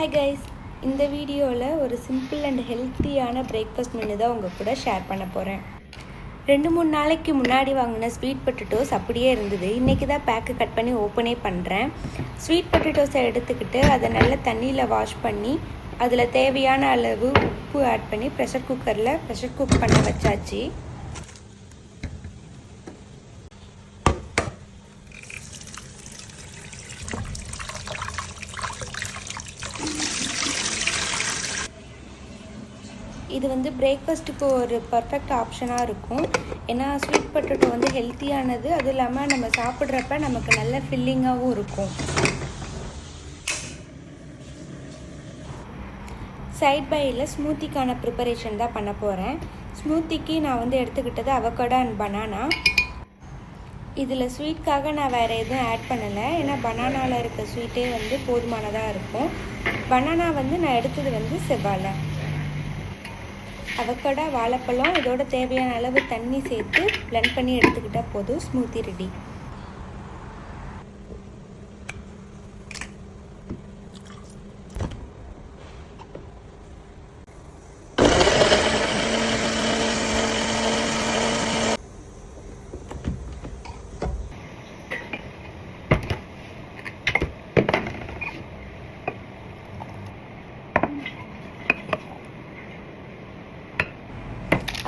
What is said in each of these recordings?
Hi guys இந்த வீடியோவில் ஒரு சிம்பிள் அண்ட் ஹெல்த்தியான பிரேக்ஃபாஸ்ட் மெனு தான் உங்கள் கூட ஷேர் பண்ண போகிறேன் ரெண்டு மூணு நாளைக்கு முன்னாடி வாங்கின ஸ்வீட் பொட்டேட்டோஸ் அப்படியே இருந்தது. இன்றைக்கி தான் பேக்கு கட் பண்ணி ஓப்பனே பண்ணுறேன் ஸ்வீட் பொட்டேட்டோஸை எடுத்துக்கிட்டு அதை நல்லா தண்ணியில் வாஷ் பண்ணி அதில் தேவையான அளவு உப்பு ஆட் பண்ணி ப்ரெஷர் குக்கரில் ப்ரெஷர் குக் பண்ண வச்சாச்சு. இது வந்து பிரேக்ஃபாஸ்ட்டுக்கு ஒரு பர்ஃபெக்ட் ஆப்ஷனாக இருக்கும். ஏன்னா ஸ்வீட் பொட்டேட்டோ வந்து ஹெல்த்தியானது அதுவும் இல்லாமல் நம்ம சாப்பிட்றப்ப நமக்கு நல்ல ஃபில்லிங்காகவும் இருக்கும். சைட் பையில் ஸ்மூத்திக்கான ப்ரிப்பரேஷன் தான் பண்ண போகிறேன் ஸ்மூத்திக்கு நான் வந்து எடுத்துக்கிட்டது அவகோடா அண்ட் பனானா இதில் ஸ்வீட்காக நான் வேறு எதுவும் ஆட் பண்ணலை. ஏன்னா பனானாவில் இருக்க ஸ்வீட்டே வந்து போதுமானதாக இருக்கும். பனானா வந்து நான் எடுத்தது வந்து செவ்வாழை. அவக்கடா வாழைப்பழம் இதோட தேவையான அளவு தண்ணி சேர்த்து பிளெண்ட் பண்ணி எடுத்துக்கிட்டால் போதும். ஸ்மூத்தி ரெடி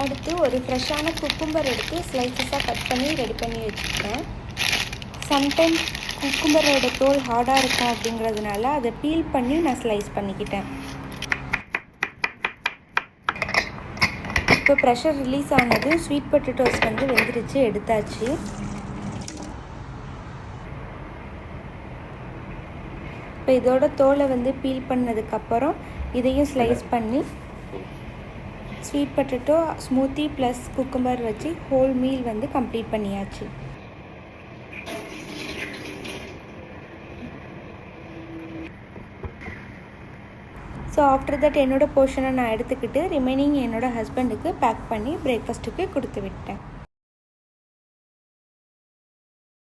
அடுத்து ஒரு ஃப்ரெஷ்ஷான குக்கும்பர் எடுத்து ஸ்லைசஸாக கட் பண்ணி ரெடி பண்ணி வச்சுக்கிறேன். சம்டைம்ஸ் குக்கும்பரோட தோல் ஹார்டாக இருக்கும் அப்படிங்கிறதுனால அதை பீல் பண்ணி நான் ஸ்லைஸ் பண்ணிக்கிட்டேன். இப்போ ப்ரெஷர் ரிலீஸ் ஆனது ஸ்வீட் பொட்டேட்டோஸ் வந்து வெந்துருச்சு எடுத்தாச்சு. இப்போ இதோட தோலை வந்து பீல் பண்ணதுக்கப்புறம் இதையும் ஸ்லைஸ் பண்ணி sweet potato smoothie plus cucumber வச்சு ஹோல் மீல் வந்து கம்ப்ளீட் பண்ணியாச்சு. ஸோ ஆஃப்டர் தட் என்னோடய போர்ஷனை நான் எடுத்துக்கிட்டு ரிமைனிங் என்னோடய ஹஸ்பண்டுக்கு பேக் பண்ணி பிரேக்ஃபாஸ்ட்டுக்கு கொடுத்து விட்டேன்.